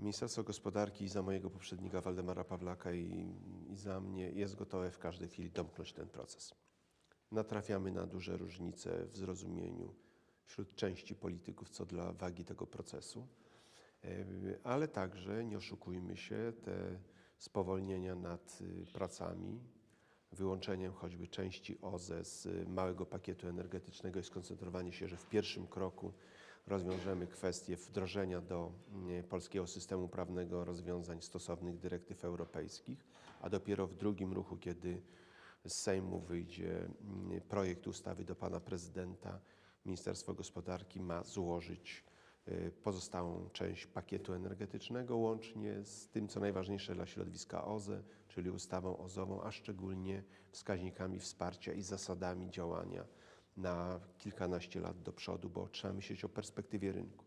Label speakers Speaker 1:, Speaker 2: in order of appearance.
Speaker 1: Ministerstwo Gospodarki za mojego poprzednika Waldemara Pawlaka i, i za mnie jest gotowe w każdej chwili domknąć ten proces. Natrafiamy na duże różnice w zrozumieniu wśród części polityków co do wagi tego procesu, E, ale także, nie oszukujmy się, te spowolnienia nad y, pracami, wyłączeniem choćby części OZE z małego pakietu energetycznego i skoncentrowanie się, że w pierwszym kroku rozwiążemy kwestię wdrożenia do mm, polskiego systemu prawnego rozwiązań stosownych dyrektyw europejskich, a dopiero w drugim ruchu, kiedy z Sejmu wyjdzie mm, projekt ustawy do pana prezydenta, Ministerstwo Gospodarki ma złożyć y, pozostałą część pakietu energetycznego, łącznie z tym, co najważniejsze dla środowiska OZE, czyli ustawą OZową, a szczególnie wskaźnikami wsparcia i zasadami działania na kilkanaście lat do przodu, bo trzeba myśleć o perspektywie rynku.